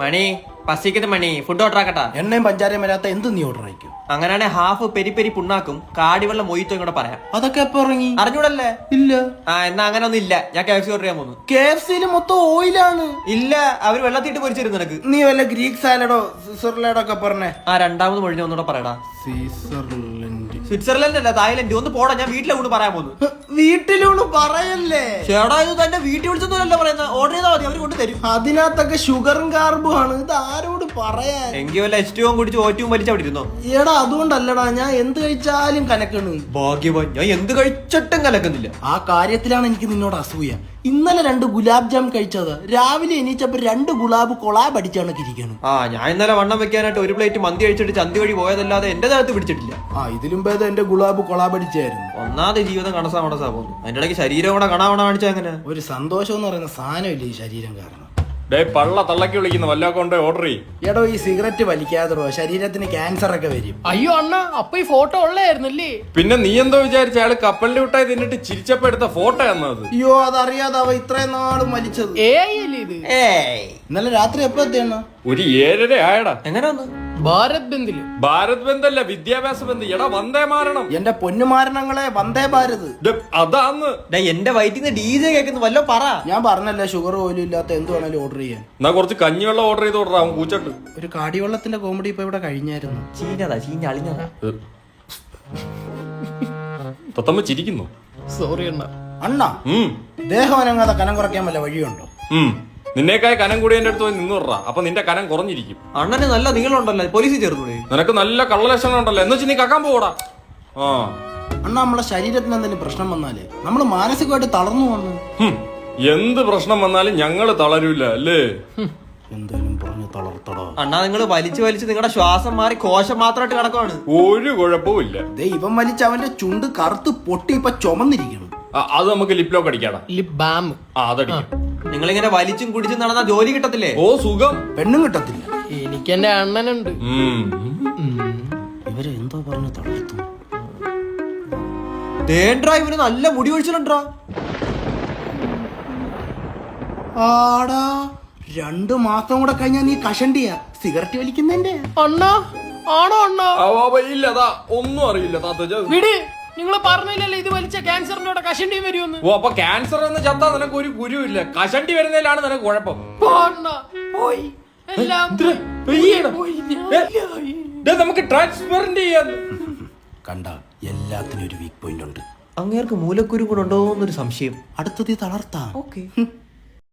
മണി. പസിക്കുന്ന മണി food order ആക്കട്ടാ. എണ്ണയും പഞ്ചാരയും വരാത്ത എന്ത് നീ ഓർഡർ ആയിക്കും അങ്ങനെയാണെ ഹാഫ് പെരി പെരി പുണ്ണാക്കും കാടിവെള്ളം മൊയ്ത്തും കൂടെ പറയാം. അതൊക്കെ എപ്പോ ഇറങ്ങി? അറിഞ്ഞൂടല്ലേ? ഇല്ല. ആ എന്നാ അങ്ങനെ ഒന്നും ഇല്ല. ഞാൻ കെ എഫ് സി ഓർഡർ ചെയ്യാൻ പോകുന്നു കെ എഫ് സിയിൽ മൊത്തം ഓയിലാണ് ഇല്ല അവർ വെള്ളത്തിട്ട് പൊരിച്ചിരുന്നു നിനക്ക്. നീ വല്ല ഗ്രീക്ക് സാലഡോ സ്വിറ്റ്സർലാൻഡോ ഒക്കെ പറഞ്ഞേ? ആ രണ്ടാമത് മൊഴിഞ്ഞ ഒന്നുകൂടെ പറയടാ. സ്വിറ്റ്സർലൻഡ് സ്വിറ്റ്സർലൻഡ് അല്ല തായ്ലൻഡ് ഒന്ന് പോടാ ഞാൻ വീട്ടിലെ കൊണ്ട് പറയാൻ പോകുന്നു വീട്ടിലൂണ് പറയല്ലേ? ചേടാ ഇത് തന്റെ വീട്ടിൽ വിളിച്ചൊന്നുമല്ല പറയുന്നത് ഓർഡർ ചെയ്താൽ മതി അവർ കൊണ്ട് തരും. അതിനകത്തൊക്കെ ഷുഗറും കാർബും ആണ്. ഇത് ആരോട് പറയാൻ? എങ്കിൽ വല്ല ടു കുടിച്ച് ഓറ്റവും വലിച്ച് അവിടെ ഇരുന്നോ? എടാ അതുകൊണ്ടല്ലടാ ഞാൻ എന്ത് കഴിച്ചാലും കലക്കണു. ഭാഗ്യവാൻ ഞാൻ എന്ത് കഴിച്ചിട്ടും കലക്കുന്നില്ല. ആ കാര്യത്തിലാണ് എനിക്ക് നിന്നോട് അസൂയ. ഇന്നലെ രണ്ട് ഗുലാബ് ജാം കഴിച്ചത് രാവിലെ എണീച്ചപ്പോ രണ്ട് ഗുലാബ് കൊളാബ് അടിച്ചാണ് ഇരിക്കണം. ആ ഞാൻ ഇന്നലെ വണ്ണം വെക്കാനായിട്ട് ഒരു പ്ലേറ്റ് മന്തി കഴിച്ചിട്ട് ചന്തി വഴി പോയതല്ലാതെ എന്റെ തലത്ത് പിടിച്ചിട്ടില്ല. ആ ഇതിലും ഭേദം എന്റെ ഗുലാബ് കൊളാബ് അടിച്ചായിരുന്നു. ഒന്നാമത് ജീവിതം കണസാ മണസാ പോകുന്നു അതിന്റെ ഇടയ്ക്ക് ശരീരം കൂടെ കണാവണ കാണിച്ചാ എങ്ങനെ? ഒരു സന്തോഷം എന്ന് പറയുന്ന സാധനമില്ല ഈ ശരീരം കാരണം. ഡേ പള്ള തള്ളക്കി വിളിക്കുന്നു. വല്ലതൊക്കെ കൊണ്ട് ഓർഡർ ചെയ്യും. എടോ ഈ സിഗരറ്റ് വലിക്കാതെ ശരീരത്തിന് ക്യാൻസർ ഒക്കെ വരും. അയ്യോ അണ്ണ അപ്പൊ ഈ ഫോട്ടോ ഉള്ളായിരുന്നില്ലേ പിന്നെ നീ എന്തോ വിചാരിച്ച അയാൾ കപ്പലിന്റെ വിട്ടായി തിന്നിട്ട് ചിരിച്ചപ്പോ എടുത്ത ഫോട്ടോ എന്നത് അയ്യോ അതറിയാതെ അവ ഇത്രയും നാളും വലിച്ചത് ഏ അല്ലേ ഇത്? ഇന്നലെ രാത്രി എപ്പോ എത്തിയാണ് ഒരു ഏഴര ആയടാ. എങ്ങനെ വന്നു? ഭാരത് ബന്ദിൽ ഭാരത് ബന്ധല്ല വിദ്യാഭ്യാസ ബന്ദ് എടാ വന്ദേ മാരണം എന്റെ പൊന്നുമാരണങ്ങളെ വന്ദേ ഭാരത്. അതാന്ന്. ഡേ എന്റെ വയറ്റിൽ നിന്ന് ഡി ജെ കേൾക്കുന്നു. വല്ലോ പറ. ഞാൻ പറഞ്ഞല്ലേ ഷുഗർ പോലും ഇല്ലാത്ത എന്ത് വേണേലും ഓർഡർ ചെയ്യാൻ. എന്നാ കുറച്ച് കഞ്ഞിവെള്ളം ഓർഡർ ചെയ്ത് ഓർഡർ ആവും കൂച്ചട്ട് ഒരു കാടിവെള്ളത്തിന്റെ കോമഡി ഇപ്പൊ ഇവിടെ കഴിഞ്ഞായിരുന്നു. ചീഞ്ഞതാ ചീഞ്ഞ അളിഞ്ഞതാ. തത്തമ്മ ചിരിക്കുന്നു. സോറി അണ്ണ. അണ്ണ ഉം. ദേഹം അനങ്ങാതെ കനം കുറയ്ക്കാൻ വല്ല വഴിയുണ്ടോ? ഉം. നിന്നേക്കായി കനം കൂടി എന്റെ അടുത്ത് പോയി നിന്ന് വിടറാ അപ്പൊ നിന്റെ കനം കുറഞ്ഞിരിക്കും. അണ്ണന് നല്ല നീളമുണ്ടല്ലോ? പോലീസിൽ ചേർന്നൂടെ? നിനക്ക് നല്ല കള്ളലക്ഷണം ഉണ്ടല്ലോ എന്ന് വെച്ച് നീ കക്കാൻ പോടാ ആ. അണ്ണ നമ്മളെ ശരീരത്തിന് എന്തെങ്കിലും പ്രശ്നം വന്നാലേ നമ്മൾ മാനസികമായിട്ട് തളർന്നു വന്നു ഹും, എന്ത് പ്രശ്നം വന്നാലും ഞങ്ങൾ തളരൂല അല്ലേ? എന്തായാലും പറഞ്ഞു തളർത്തടോ. അണ്ണാ നിങ്ങൾ വലിച്ചു വലിച്ച് നിങ്ങളുടെ ശ്വാസം മാറി കോശം മാത്രമായിട്ട് കിടക്കുവാണ്. ഒരു കുഴപ്പവും ഇല്ല. ദേ ഇവൻ വലിച്ച അവന്റെ ചുണ്ട് കറുത്ത് പൊട്ടി ഇപ്പൊ ചുമന്നിരിക്കണം ആ, അത് നമുക്ക് ലിപ്ലോക്ക് അടിക്കാടാ. ലിപ് ബാം ആ അതടിക്കാം. നിങ്ങളിങ്ങനെ വലിച്ചും കുടിച്ചും നടന്ന ജോലി കിട്ടത്തില്ലേ? ഓ സുഖം. പെണ്ണും കിട്ടത്തില്ല. എനിക്ക് എന്റെ അണ്ണനുണ്ട്. ഇവരെ എന്തോ പറഞ്ഞു തളർത്തു തേൻട്രാ ഇവന് നല്ല മുടി ഒഴിച്ചിട്ടുണ്ടാ ആടാ രണ്ടു മാസം കൂടെ കഴിഞ്ഞാ നീ കഷണ്ടിയാ. സിഗരറ്റ് വലിക്കുന്നതിന്റെ. അണ്ണാ ആണോ അണ്ണാ? ഇല്ലതാ ഒന്നും അറിയില്ല താത്ത വിട്. നിങ്ങൾ പറഞ്ഞില്ലല്ലോ ഇത് വലിച്ച ക്യാൻസറിന്റെ കൂടെ കഷണ്ടി വരുമെന്ന്. ഓ അപ്പൊ ക്യാൻസർ എന്ന് ചത്താ നിനക്ക് ഒരു ഗുരുവില്ല. കഷണ്ടി വരുന്നതിലാണ് നിനക്ക് കുഴപ്പം. പോയി. എല്ലാം എന്തിന്? പോയി. പെയ്യണം. പോയി. ഞാൻ ദേ, നമുക്ക് ട്രാൻസ്പെറന്റ് കണ്ട എല്ലാത്തിനും ഒരു വീക്ക് പോയിന്റ് ഉണ്ട്. അങ്ങേർക്ക് മൂലക്കുരു കൂടെ ഉണ്ടോ എന്നൊരു സംശയം. അടുത്തത് തളർത്താം ഓക്കെ.